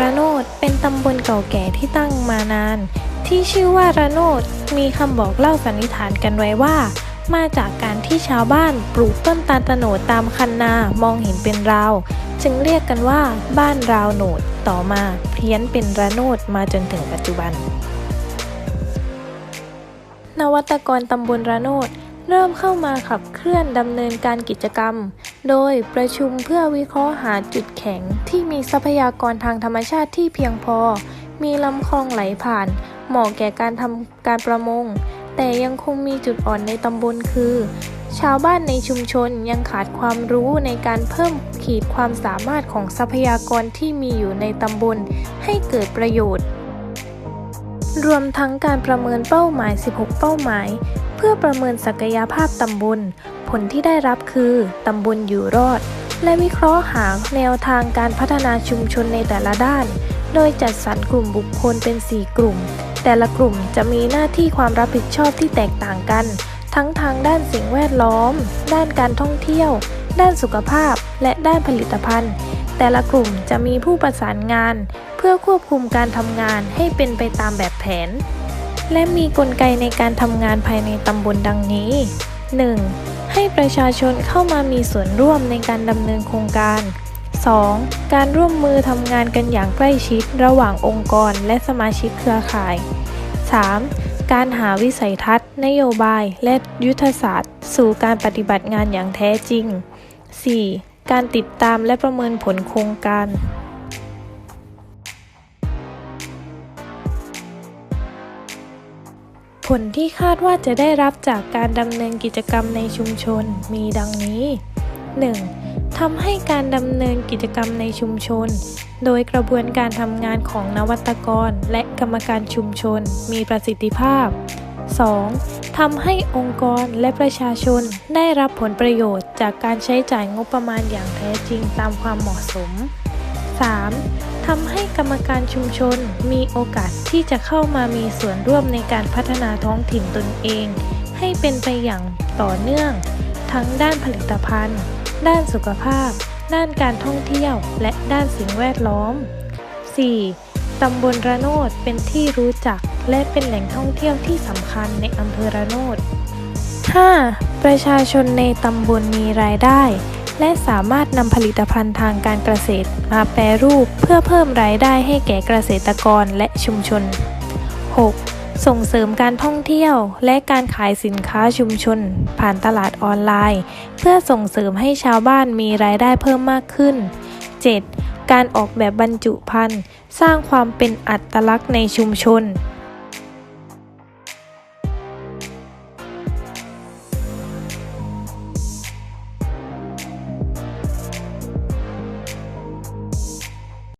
ระโนดเก่าแก่ที่ตั้งมานาน ที่ชื่อว่าระโนดมีคำบอกเล่าสันนิษฐานกันไว้ว่า มาจากการที่ชาวบ้านปลูกต้นตาลตะโนดตามคันนามองเห็นเป็นราว จึงเรียกกันว่าบ้านราวโหนดต่อมาเพี้ยนเป็นระโนดมาจนถึงปัจจุบัน นวัตกรตำบลระโนด เริ่มเข้ามาขับเคลื่อนดำเนินการกิจกรรม โดยประชุมเพื่อวิเคราะห์หาจุดแข็งที่มีทรัพยากรทางธรรมชาติที่เพียงพอ มีลำคลองไหลผ่าน เหมาะแก่การทำการประมง แต่ยังคงมีจุดอ่อนในตำบลคือ ชาวบ้านในชุมชนยังขาดความรู้ในการเพิ่มขีดความสามารถของทรัพยากรที่มีอยู่ในตำบลให้เกิดประโยชน์รวมทั้งการประเมินเป้าหมาย 16 เป้าหมาย พื่อประเมินศักยภาพตำบล ผลที่ได้รับคือตำบลอยู่รอด และวิเคราะห์หาแนวทางการพัฒนาชุมชนในแต่ละด้าน โดยจัดสรรกลุ่มบุคคลเป็น 4 กลุ่ม แต่ละกลุ่มจะมีหน้าที่ความรับผิดชอบที่แตกต่างกัน ทั้งทางด้านสิ่งแวดล้อม ด้านการท่องเที่ยว ด้านสุขภาพ และด้านผลิตภัณฑ์ แต่ละกลุ่มจะมีผู้ประสานงาน เพื่อควบคุมการทำงานให้เป็นไปตามแบบแผน และมีกลไกในการทำงานภายในตำบลดังนี้ 1. ให้ประชาชนเข้ามามีส่วนร่วมในการดำเนินโครงการ 2. การร่วมมือทำงานกันอย่างใกล้ชิดระหว่างองค์กรและสมาชิกเครือข่าย 3. การหาวิสัยทัศน์ นโยบาย และยุทธศาสตร์ สู่การปฏิบัติงานอย่างแท้จริง 4. การติดตามและประเมินผลโครงการ ลที่คาดว่าจะได้รับจากการดำเนินกิจกรรมในชุมชนมีดังนี้ 1. ทำให้การดำเนินกิจกรรมในชุมชน โดยกระบวนการทำงานของนวัตกรและกรรมการชุมชนมีประสิทธิภาพ 2. ทำให้องค์กรและประชาชนได้รับผลประโยชน์จากการใช้จ่ายงบประมาณอย่างแท้จริงตามความเหมาะสม 3. ทำให้กรรมการชุมชนมีโอกาสที่จะเข้ามามีส่วนร่วมในการพัฒนาท้องถิ่นตนเอง ให้เป็นไปอย่างต่อเนื่อง ทั้งด้านผลิตภัณฑ์ ด้านสุขภาพ ด้านการท่องเที่ยว และด้านสิ่งแวดล้อม 4. ตำบลระโนดเป็นที่รู้จัก และเป็นแหล่งท่องเที่ยวที่สำคัญในอำเภอระโนด 5. ประชาชนในตำบลมีรายได้ และสามารถนำผลิตภัณฑ์ทางการเกษตรมาแปรรูปเพื่อเพิ่มรายได้ให้แก่เกษตรกรและชุมชน 6. ส่งเสริมการท่องเที่ยวและการขายสินค้าชุมชน ผ่านตลาดออนไลน์ เพื่อส่งเสริมให้ชาวบ้านมีรายได้เพิ่มมากขึ้น 7. การออกแบบบรรจุภัณฑ์สร้างความเป็นอัตลักษณ์ในชุมชน